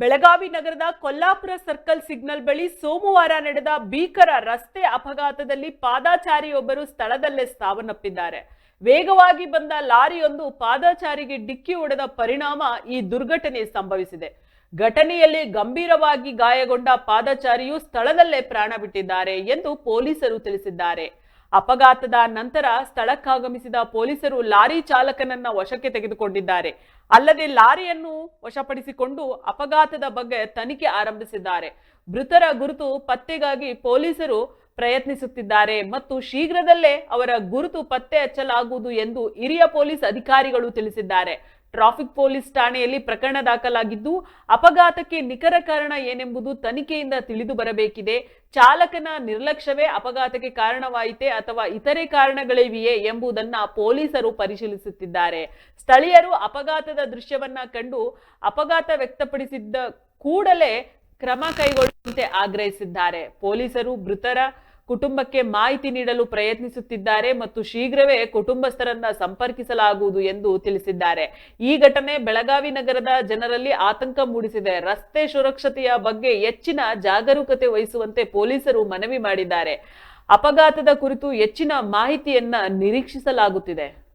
ಬೆಳಗಾವಿ ನಗರದ Kolhapur circle signal ಬಳಿ ಸೋಮವಾರ ನಡೆದ ಭೀಕರ ರಸ್ತೆ ಅಪಘಾತದಲ್ಲಿ ಪಾದಾಚಾರಿಯೊಬ್ಬರು ಸ್ಥಳದಲ್ಲೇ ಸಾವನ್ನಪ್ಪಿದ್ದಾರೆ. ವೇಗವಾಗಿ ಬಂದ ಲಾರಿಯೊಂದು ಪಾದಾಚಾರಿಗೆ ಡಿಕ್ಕಿ ಹೊಡೆದ ಪರಿಣಾಮ ಈ ದುರ್ಘಟನೆ ಸಂಭವಿಸಿದೆ. ಘಟನೆಯಲ್ಲಿ ಗಂಭೀರವಾಗಿ ಗಾಯಗೊಂಡ ಪಾದಚಾರಿಯು ಸ್ಥಳದಲ್ಲೇ ಪ್ರಾಣ ಬಿಟ್ಟಿದ್ದಾರೆ ಎಂದು ಪೊಲೀಸರು ತಿಳಿಸಿದ್ದಾರೆ. ಅಪಘಾತದ ನಂತರ ಸ್ಥಳಕ್ಕಾಗಮಿಸಿದ ಪೊಲೀಸರು ಲಾರಿ ಚಾಲಕನನ್ನ ವಶಕ್ಕೆ ತೆಗೆದುಕೊಂಡಿದ್ದಾರೆ. ಅಲ್ಲದೆ ಲಾರಿಯನ್ನು ವಶಪಡಿಸಿಕೊಂಡು ಅಪಘಾತದ ಬಗ್ಗೆ ತನಿಖೆ ಆರಂಭಿಸಿದ್ದಾರೆ. ಮೃತರ ಗುರುತು ಪತ್ತೆಗಾಗಿ ಪೊಲೀಸರು ಪ್ರಯತ್ನಿಸುತ್ತಿದ್ದಾರೆ ಮತ್ತು ಶೀಘ್ರದಲ್ಲೇ ಅವರ ಗುರುತು ಪತ್ತೆ ಹಚ್ಚಲಾಗುವುದು ಎಂದು ಹಿರಿಯ ಪೊಲೀಸ್ ಅಧಿಕಾರಿಗಳು ತಿಳಿಸಿದ್ದಾರೆ. ಟ್ರಾಫಿಕ್ ಪೊಲೀಸ್ ಠಾಣೆಯಲ್ಲಿ ಪ್ರಕರಣ ದಾಖಲಾಗಿದ್ದು, ಅಪಘಾತಕ್ಕೆ ನಿಖರ ಕಾರಣ ಏನೆಂಬುದು ತನಿಖೆಯಿಂದ ತಿಳಿದು ಬರಬೇಕಿದೆ. ಚಾಲಕನ ನಿರ್ಲಕ್ಷ್ಯವೇ ಅಪಘಾತಕ್ಕೆ ಕಾರಣವಾಯಿತೇ ಅಥವಾ ಇತರೆ ಕಾರಣಗಳಿವೆಯೇ ಎಂಬುದನ್ನ ಪೊಲೀಸರು ಪರಿಶೀಲಿಸುತ್ತಿದ್ದಾರೆ. ಸ್ಥಳೀಯರು ಅಪಘಾತದ ದೃಶ್ಯವನ್ನ ಕಂಡು ಅಪಘಾತ ವ್ಯಕ್ತಪಡಿಸಿದ್ದ ಕೂಡಲೇ ಕ್ರಮ ಕೈಗೊಳ್ಳುವಂತೆ ಆಗ್ರಹಿಸಿದ್ದಾರೆ. ಪೊಲೀಸರು ಮೃತರ ಕುಟುಂಬಕ್ಕೆ ಮಾಹಿತಿ ನೀಡಲು ಪ್ರಯತ್ನಿಸುತ್ತಿದ್ದಾರೆ ಮತ್ತು ಶೀಘ್ರವೇ ಕುಟುಂಬಸ್ಥರನ್ನ ಸಂಪರ್ಕಿಸಲಾಗುವುದು ಎಂದು ತಿಳಿಸಿದ್ದಾರೆ. ಈ ಘಟನೆ ಬೆಳಗಾವಿ ನಗರದ ಜನರಲ್ಲಿ ಆತಂಕ ಮೂಡಿಸಿದೆ. ರಸ್ತೆ ಸುರಕ್ಷತೆಯ ಬಗ್ಗೆ ಹೆಚ್ಚಿನ ಜಾಗರೂಕತೆ ವಹಿಸುವಂತೆ ಪೊಲೀಸರು ಮನವಿ ಮಾಡಿದ್ದಾರೆ. ಅಪಘಾತದ ಕುರಿತು ಹೆಚ್ಚಿನ ಮಾಹಿತಿಯನ್ನ ನಿರೀಕ್ಷಿಸಲಾಗುತ್ತಿದೆ.